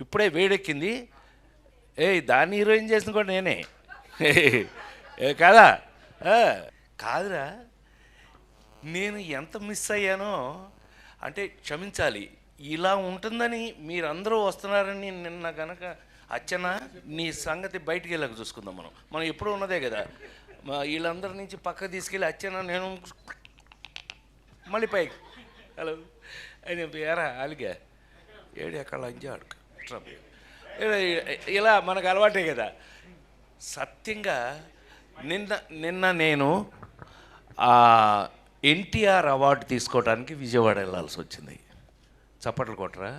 ఇప్పుడే వేడెక్కింది. ఏ దాన్ని హీరోయిన్ చేసిన కూడా నేనే. ఏ కాదా? కాదురా. నేను ఎంత మిస్ అయ్యానో అంటే క్షమించాలి. ఇలా ఉంటుందని మీరందరూ వస్తున్నారని నిన్న గనక అచ్చన నీ సంగతి బయటికి వెళ్ళక చూసుకుందాం మనం. మనం ఎప్పుడూ ఉన్నదే కదా. మా వీళ్ళందరి నుంచి పక్కకు తీసుకెళ్ళి అచ్చన నేను మళ్ళీ పైకి. హలో. అని ఎరా అలిగా ఏడు ఎక్కడ అంజాడు ఇలా మనకు అలవాటే కదా. సత్యంగా నిన్న నిన్న నేను ఎన్టీఆర్ అవార్డు తీసుకోవడానికి విజయవాడ వెళ్ళాల్సి వచ్చింది. చప్పట్లు కొట్టరా?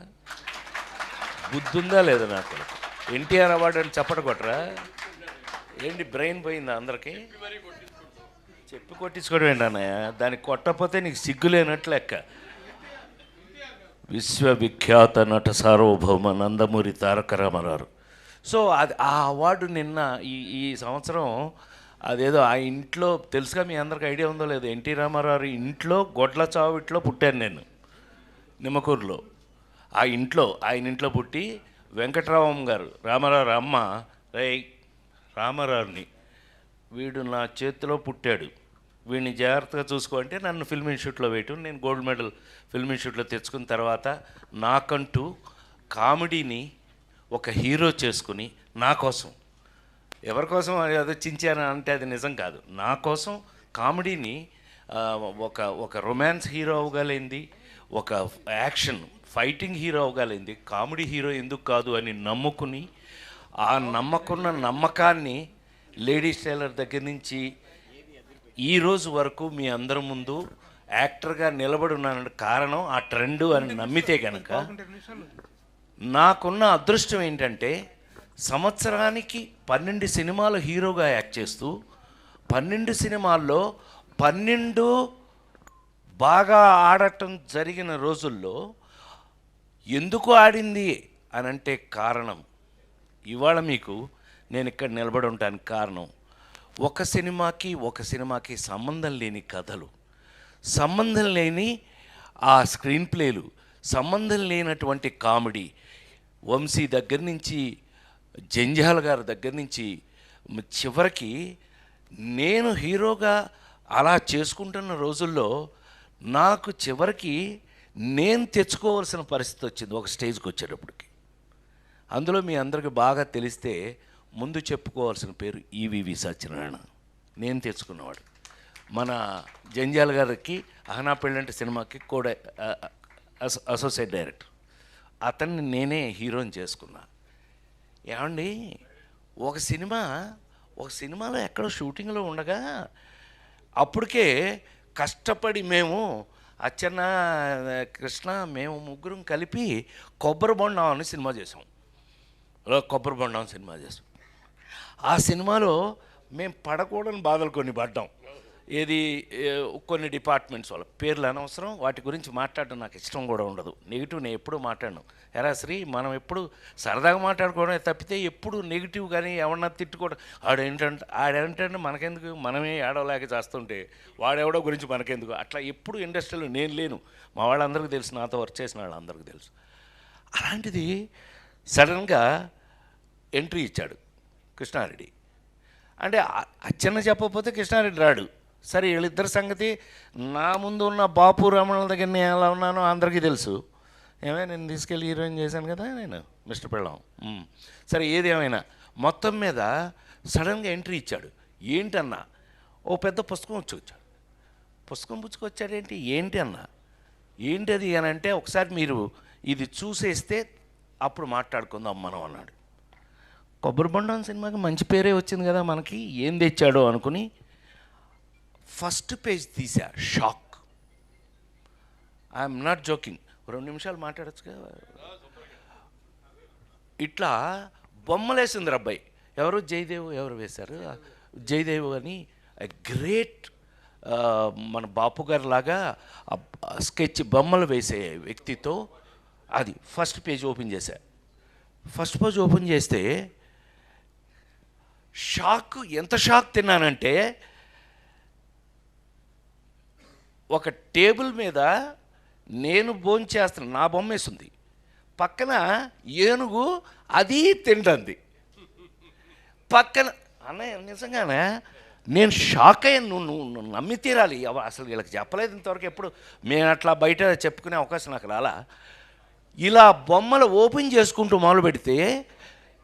బుద్ధుందా లేదా నాకు? ఎన్టీఆర్ అవార్డు అని చప్పట్లు కొట్టరా? ఏంటి బ్రెయిన్ పోయిందా అందరికీ? చెప్పి కొట్టించుకోవడం ఏంటన్నయ్య దానికి కొట్టకపోతే నీకు సిగ్గు లేనట్టు లెక్క. విశ్వవిఖ్యాత నట సార్వభౌమ నందమూరి తారక రామారావు. సో అది ఆ అవార్డు నిన్న ఈ ఈ సంవత్సరం అదేదో ఆ ఇంట్లో తెలుసుగా మీ అందరికి ఐడియా ఉందో లేదు ఎన్టీ రామారావు ఇంట్లో గొడ్ల చావిట్లో పుట్టాను నేను నిమ్మకూరులో. ఆ ఇంట్లో ఆయన ఇంట్లో పుట్టి వెంకటరామం గారు రామారావు అమ్మ రై రామారావుని వీడు నా చేతిలో పుట్టాడు. వీడిని జాగ్రత్తగా చూసుకోంటే నన్ను ఫిల్మ్ ఇన్స్టిట్యూట్లో వేయటం నేను గోల్డ్ మెడల్ ఫిల్మ్ ఇన్స్టిట్యూట్లో తెచ్చుకున్న తర్వాత నాకంటూ కామెడీని ఒక హీరో చేసుకుని నా కోసం. ఎవరి కోసం అదో చించాను అంటే అది నిజం కాదు. నా కోసం కామెడీని ఒక ఒక రొమాన్స్ హీరో అవ్వగలిగింది ఒక యాక్షన్ ఫైటింగ్ హీరో అవ్వగలిగింది కామెడీ హీరో ఎందుకు కాదు అని నమ్ముకుని ఆ నమ్మకున్న నమ్మకాన్ని లేడీస్ టైలర్ దగ్గర నుంచి ఈ రోజు వరకు మీ అందరి ముందు యాక్టర్గా నిలబడి ఉన్నానంటే కారణం ఆ ట్రెండ్ అని నమ్మితే కనుక నాకున్న అదృష్టం ఏంటంటే సంవత్సరానికి పన్నెండు సినిమాలు హీరోగా యాక్ట్ చేస్తూ పన్నెండు సినిమాల్లో పన్నెండు బాగా ఆడటం జరిగిన రోజుల్లో ఎందుకు ఆడింది అని అంటే కారణం. ఇవాళ మీకు నేను ఇక్కడ నిలబడి ఉండడానికి కారణం. ఒక సినిమాకి ఒక సినిమాకి సంబంధం లేని కథలు సంబంధం లేని ఆ స్క్రీన్ ప్లేలు సంబంధం లేనటువంటి కామెడీ. వంశీ దగ్గర నుంచి జంజాల గారి దగ్గర నుంచి చివరికి నేను హీరోగా అలా చేసుకుంటున్న రోజుల్లో నాకు చివరికి నేను తెచ్చుకోవాల్సిన పరిస్థితి వచ్చింది ఒక స్టేజ్కి వచ్చేటప్పటికి. అందులో మీ అందరికి బాగా తెలిస్తే ముందు చెప్పుకోవాల్సిన పేరు ఈవివి సత్యనారాయణ నేను తెచ్చుకున్నవాడు. మన జంజాల గారికి అహనా సినిమాకి కూడా అసో- అసోసియేట్ డైరెక్టర్ అతన్ని నేనే హీరోని చేసుకున్నా. ఏమండి ఒక సినిమా ఒక సినిమాలో ఎక్కడో షూటింగ్లో ఉండగా అప్పటికే కష్టపడి మేము అచ్చన్న కృష్ణ మేము ముగ్గురం కలిపి కొబ్బరి బొండం అని సినిమా చేసాం. కొబ్బరి బొండం సినిమా చేసాం. ఆ సినిమాలో మేము పడకూడని బాధలు కొన్ని పడ్డాం. ఏది కొన్ని డిపార్ట్మెంట్స్ వాళ్ళ పేర్లు అనవసరం వాటి గురించి మాట్లాడడం నాకు ఇష్టం కూడా ఉండదు. నెగిటివ్ నేను ఎప్పుడూ మాట్లాడను. ఎరా శ్రీ మనం ఎప్పుడు సరదాగా మాట్లాడుకోవడమే తప్పితే ఎప్పుడు నెగిటివ్ కానీ ఎవరన్నా తిట్టుకోవడం ఆడేంటంటే ఆడేంటంటే మనకెందుకు? మనమే ఏడవలేక చేస్తుంటే వాడెవడో గురించి మనకెందుకు? అట్లా ఎప్పుడు ఇండస్ట్రీలో నేను లేను. మా వాళ్ళందరికీ తెలుసు నాతో వర్క్ చేసిన వాళ్ళందరికీ తెలుసు. అలాంటిది సడన్గా ఎంట్రీ ఇచ్చాడు. కృష్ణారెడ్డి. అంటే అచ్చన్న చెప్పకపోతే కృష్ణారెడ్డి రాడు. సరే వీళ్ళిద్దరి సంగతి నా ముందు ఉన్న బాపు రమణుల దగ్గర నేను ఎలా ఉన్నానో అందరికీ తెలుసు. ఏమైనా నేను తీసుకెళ్ళి హీరోయిన్ చేశాను కదా నేను మిస్టర్ పెళ్ళాం. సరే ఏది ఏమైనా. మొత్తం మీద సడన్గా ఎంట్రీ ఇచ్చాడు. ఏంటన్నా? ఓ పెద్ద పుస్తకం వచ్చాడు పుస్తకం పుచ్చుకొచ్చాడేంటి? ఏంటి అన్నా ఏంటి అది అని అంటే ఒకసారి మీరు ఇది చూసేస్తే అప్పుడు మాట్లాడుకుందాం మనం అన్నాడు. కొబ్బరి బొండం సినిమాకి మంచి పేరే వచ్చింది కదా మనకి ఏం తెచ్చాడో అనుకుని ఫస్ట్ పేజ్ తీసా షాక్. I'm not joking. రెండు నిమిషాలు మాట్లాడచ్చుగా ఇట్లా బొమ్మలేసింది అబ్బాయి. ఎవరు? జయదేవ్ ఎవరు వేశారు? జయదేవ్ అని గ్రేట్ మన బాపు గారు లాగా స్కెచ్ బొమ్మలు వేసే వ్యక్తితో అది ఫస్ట్ పేజ్ ఓపెన్ చేశా. ఫస్ట్ పేజ్ ఓపెన్ చేస్తే షాక్ ఎంత షాక్ తిన్నానంటే ఒక టేబుల్ మీద నేను భోంచేస్తున్న నా బొమ్మ వేసింది పక్కన ఏనుగు అది తింటుంది. పక్కన అన్నయ్య నిజంగానే? నేను షాక్ అయ్యాను నువ్వు నువ్వు నమ్మి తీరాలి. అసలు వీళ్ళకి చెప్పలేదు ఇంతవరకు ఎప్పుడు. మేము అట్లా బయట చెప్పుకునే అవకాశం నాకు రాలా. ఇలా బొమ్మలు ఓపెన్ చేసుకుంటూ మొదలు పెడితే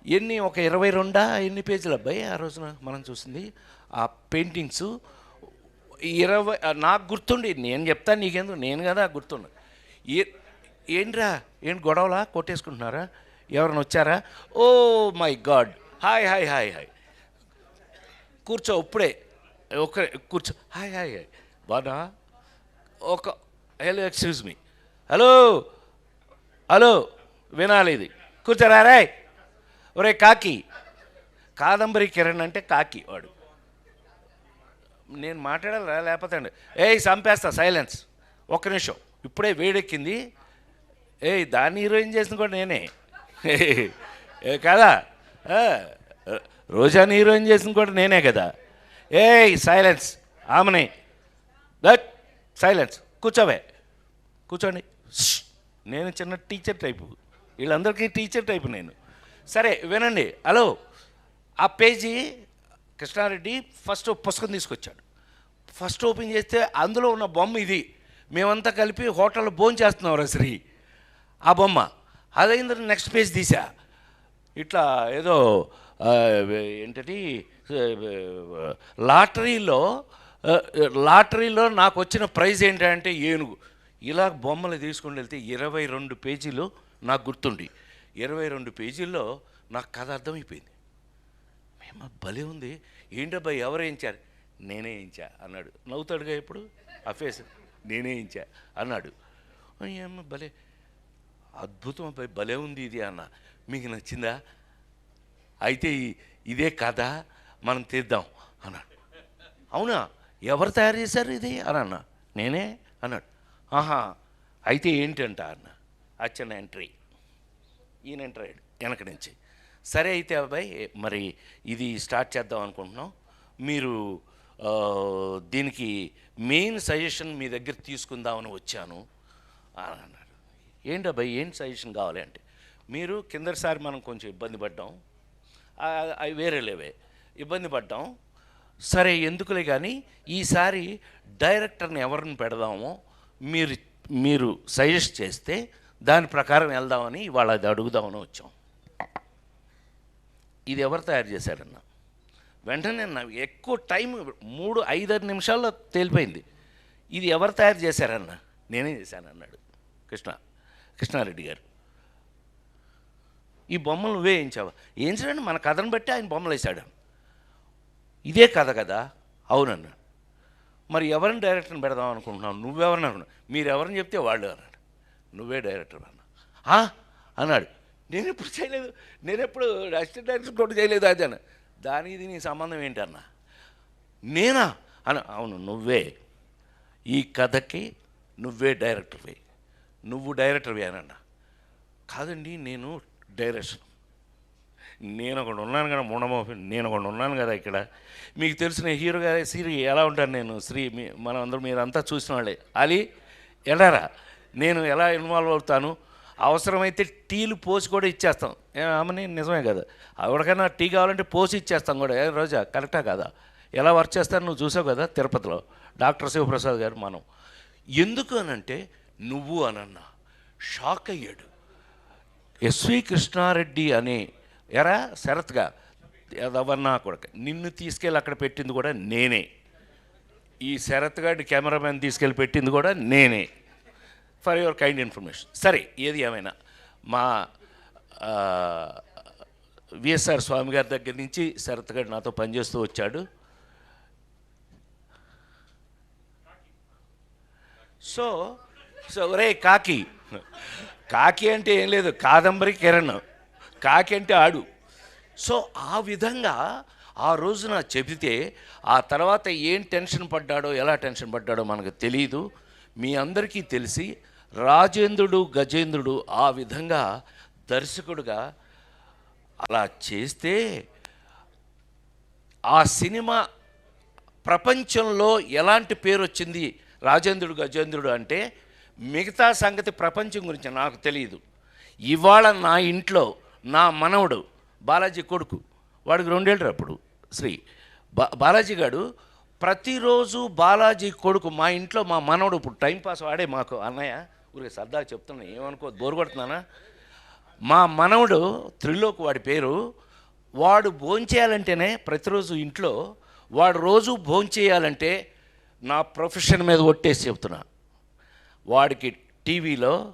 ఎన్ని ఒక ఇరవై రెండా? ఎన్ని పేజీలు అబ్బాయి ఆ రోజున మనం చూసింది? ఆ పెయింటింగ్స్. ఇరవై నాకు గుర్తుండి నేను చెప్తాను నీకెందుకు? నేను కదా గుర్తుండు. ఏ ఏంట్రా? ఏంటి గొడవలా? కొట్టేసుకుంటున్నారా? ఎవరైనా వచ్చారా? ఓ my god. Hi hi hi hi. కూర్చో ఇప్పుడే. ఒక కూర్చో. Hi hi hi. బాగా ఒక hello excuse me. Hello? Hello? వినాలి ఇది. కూర్చోరా రాయ్. ఒరే కాకి కాదంబరి కిరణ్ అంటే కాకి వాడు. నేను మాట్లాడాలా? లేకపోతే అండి. ఏ చంపేస్తా సైలెన్స్. ఒక్క నిమిషం. ఇప్పుడే వేడెక్కింది. ఏయ్ దాన్ని హీరోయిన్ చేసిన కూడా నేనే. ఏ కదా? రోజాని హీరోయిన్ చేసిన కూడా నేనే కదా. ఏయ్ సైలెన్స్. ఆమెని. That silence. కూర్చోవే. కూర్చోండి. నేను చిన్న టీచర్ టైపు. వీళ్ళందరికీ టీచర్ టైపు నేను. సరే వినండి. హలో. ఆ పేజీ కృష్ణారెడ్డి ఫస్ట్ పుస్తకం తీసుకొచ్చాడు. ఫస్ట్ ఓపెన్ చేస్తే అందులో ఉన్న బొమ్మ ఇది. మేమంతా కలిపి హోటల్లో భోజనం చేస్తున్నాం శ్రీ. ఆ బొమ్మ. అదైంది నెక్స్ట్ పేజ్ తీసా. ఇట్లా ఏదో ఏంటది లాటరీలో లాటరీలో నాకు వచ్చిన ప్రైజ్ ఏంటంటే ఏనుగు. ఇలా బొమ్మలు తీసుకుని వెళ్తే ఇరవై రెండు పేజీలు నాకు గుర్తుండి. ఇరవై రెండు పేజీల్లో నాకు కథ అర్థమైపోయింది. మేము భలే ఉంది. ఏంటబ్బా ఎవరు వేయించారు? నేనే వేయించా అన్నాడు. నవ్వుతాడుగా ఇప్పుడు ఆ ఫేస్. నేనే వేయించా అన్నాడు. ఏమో భలే. అద్భుతం అబ్బాయి భలే ఉంది ఇది అన్న. మీకు నచ్చిందా? అయితే ఇదే కథ మనం తీద్దాం అన్నాడు. అవునా? ఎవరు తయారు చేశారు ఇది? అని అన్న. నేనే? అన్నాడు. ఆహా అయితే ఏంటంట అన్న? అచ్చన్న ఎంట్రీ. ఈయన ఎంటర్ అయ్యాడు వెనక నుంచి. సరే అయితే అబ్బాయి మరి ఇది స్టార్ట్ చేద్దాం అనుకుంటున్నాం. మీరు దీనికి మెయిన్ సజెషన్ మీ దగ్గర తీసుకుందామని వచ్చాను అని అన్నాడు. ఏంటి అబ్బాయి ఏంటి సజెషన్ కావాలి అంటే? మీరు కిందసారి మనం కొంచెం ఇబ్బంది పడ్డాం. అవి వేరే లేవే. ఇబ్బంది పడ్డాం. సరే ఎందుకులే కానీ ఈసారి డైరెక్టర్ని ఎవరిని పెడదామో మీరు మీరు సజెస్ట్ చేస్తే దాని ప్రకారం వెళ్దామని ఇవాళ అది అడుగుదామని వచ్చాం. ఇది ఎవరు తయారు చేశారన్న? వెంటనే నా ఎక్కువ టైం మూడు ఐదారు నిమిషాల్లో తేలిపోయింది. ఇది ఎవరు తయారు చేశారన్న? నేనే చేశాను అన్నాడు కృష్ణ కృష్ణారెడ్డి గారు. ఈ బొమ్మలు నువ్వే వేయించావా? వేయించడండి మన కథను బట్టి ఆయన బొమ్మలు వేశాడు. ఇదే కథ కదా? అవునన్నా. మరి ఎవరిని డైరెక్టర్ని పెడదాం అనుకుంటున్నావు? నువ్వెవరిని అనుకున్నావు మీరు ఎవరిని చెప్తే వాళ్ళు అన్నాడు నువ్వే డైరెక్టర్ అన్నా. "ఆ?" అన్నాడు. నేను ఎప్పుడు చేయలేదు? నేను ఎప్పుడు అసిస్టెంట్ డైరెక్టర్ కూడా చేయలేదు అది అన్న. దానికి నీ సంబంధం ఏంటన్నా? నేనా? అని అవును నువ్వే. ఈ కథకి నువ్వే డైరెక్టర్వి నువ్వు డైరెక్టర్వి అనన్న కాదండి నేను డైరెక్షన్. నేను ఒకడు ఉన్నాను కదా మూడమోహి నేను ఒకడు ఉన్నాను కదా ఇక్కడ. మీకు తెలిసిన హీరో గారి శ్రీ ఎలా ఉంటాను నేను శ్రీ మీ మనం అందరూ మీరంతా చూసిన వాళ్ళే. అలీ ఎడారా నేను ఎలా ఇన్వాల్వ్ అవుతాను? అవసరమైతే టీలు పోసి కూడా ఇచ్చేస్తాం. ఏమని నిజమే కదా. ఎవరికైనా టీ కావాలంటే పోసి ఇచ్చేస్తాం కూడా. ఏ రోజా కరెక్టా కదా? ఎలా వర్క్ చేస్తాను నువ్వు చూసావు కదా తిరుపతిలో? డాక్టర్ శివప్రసాద్ గారు మనం. ఎందుకు అనంటే నువ్వు అనన్నా షాక్ అయ్యాడు. ఎస్వి కృష్ణారెడ్డి అనే ఎరా శరత్గా ఎదవన్నా కొడక. నిన్ను తీసుకెళ్ళి అక్కడ పెట్టింది కూడా నేనే. ఈ శరత్ గారి కెమెరామెన్ తీసుకెళ్ళి పెట్టింది కూడా నేనే. ఫర్ యువర్ కైండ్ ఇన్ఫర్మేషన్ సరే ఏది ఏమైనా? మా విఎస్ఆర్ స్వామి గారి దగ్గర నుంచి శరత్ గారు నాతో పనిచేస్తూ వచ్చాడు. సో సో రే కాకి. కాకి అంటే ఏం లేదు కాదంబరి కిరణ్. కాకి అంటే ఆడు. సో ఆ విధంగా ఆ రోజున చెబితే ఆ తర్వాత ఏం టెన్షన్ పడ్డాడో ఎలా టెన్షన్ పడ్డాడో మనకు తెలియదు మీ అందరికీ తెలిసి రాజేంద్రుడు గజేంద్రుడు ఆ విధంగా దర్శకుడుగా అలా చేస్తే ఆ సినిమా ప్రపంచంలో ఎలాంటి పేరు వచ్చింది రాజేంద్రుడు గజేంద్రుడు అంటే మిగతా సంగతి ప్రపంచం గురించి నాకు తెలియదు ఇవాళ నా ఇంట్లో నా మనవడు బాలాజీ కొడుకు వాడికి రెండేళ్ళు అప్పుడు శ్రీ బా బాలాజీ గారు ప్రతిరోజు బాలాజీ కొడుకు మా ఇంట్లో మా మనవడు ఇప్పుడు టైంపాస్ వాడే మాకు అన్నయ్య. ఊరికి సరదాగా చెప్తున్నా ఏమనుకో బోరు కొడుతున్నానా? మా మనవడు త్రిలోక్ వాడి పేరు వాడు భోంచేయాలంటేనే ప్రతిరోజు ఇంట్లో వాడు రోజు భోంచేయాలంటే నా ప్రొఫెషన్ మీద ఒట్టేసి చెప్తున్నా. వాడికి టీవీలో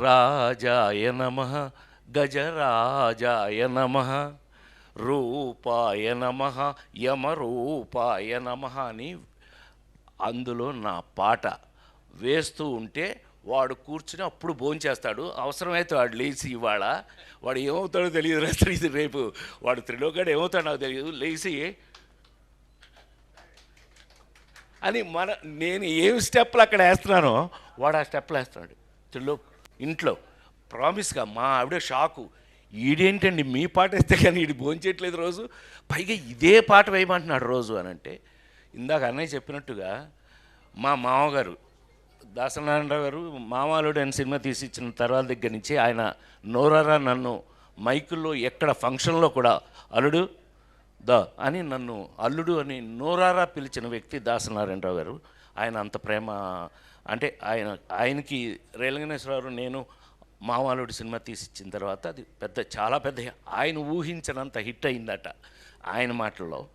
రాజాయ నమ గజరాజాయ నమ రూపాయ నమ యమరూపాయ నమ అని అందులో నా పాట. వేస్తూ ఉంటే వాడు కూర్చుని అప్పుడు భోంచేస్తాడు అవసరమైతే వాడు లేచి ఇవాళ వాడు ఏమవుతాడో తెలియదు రాత్రి తెలియదు రేపు. వాడు త్రిలోకాడు ఏమవుతాడో నాకు తెలియదు. లేచి అని మన నేను ఏం స్టెప్లు అక్కడ వేస్తున్నానో వాడు ఆ స్టెప్లు వేస్తున్నాడు. త్రిలో ఇంట్లో. ప్రామిస్గా మా ఆవిడ షాకు. ఈడేంటండి మీ పాట వేస్తే కానీ ఈడు భోంచేయట్లేదు రోజు? పైగా ఇదే పాట వేయమంటున్నాడు రోజు అని అంటే ఇందాక అన్నయ్య చెప్పినట్టుగా మా మామగారు దాసనారాయణరావు గారు మామాలుడు అని సినిమా తీసి ఇచ్చిన తర్వాత దగ్గర నుంచి ఆయన నోరారా నన్ను మైకుల్లో ఎక్కడ ఫంక్షన్లో కూడా అల్లుడు దా అని నన్ను అల్లుడు అని నోరారా పిలిచిన వ్యక్తి దాసనారాయణరావు గారు. ఆయన అంత ప్రేమ అంటే ఆయన ఆయనకి రేలంగనేశ్వరరావు నేను మామాలుడు సినిమా తీసి ఇచ్చిన తర్వాత అది పెద్ద చాలా పెద్ద ఆయన ఊహించినంత హిట్ అయిందట ఆయన మాటల్లో.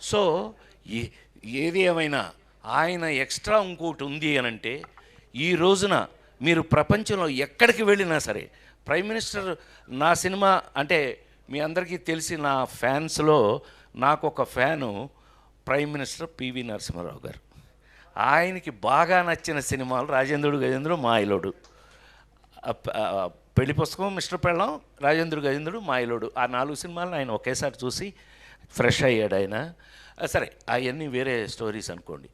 సో ఏ- ఏది ఏమైనా ఆయన ఎక్స్ట్రా ఇంకోటి ఉంది అని అంటే ఈ రోజున మీరు ప్రపంచంలో ఎక్కడికి వెళ్ళినా సరే ప్రైమ్ మినిస్టర్ నా సినిమా అంటే మీ అందరికీ తెలిసి నా ఫ్యాన్స్లో నాకు ఒక fan prime minister P V Narasimha Rao గారు. ఆయనకి బాగా నచ్చిన సినిమాలు రాజేంద్రుడు గజేంద్రుడు మాయలోడు. పెళ్ళి పుస్తకం మిస్టర్ పెళ్ళం రాజేంద్రుడు గజేంద్రుడు మాయలోడు. ఆ నాలుగు సినిమాలను ఆయన ఒకేసారి చూసి ఫ్రెష్ అయ్యాడు ఆయన. సరే అవన్నీ వేరే స్టోరీస్ అనుకోండి.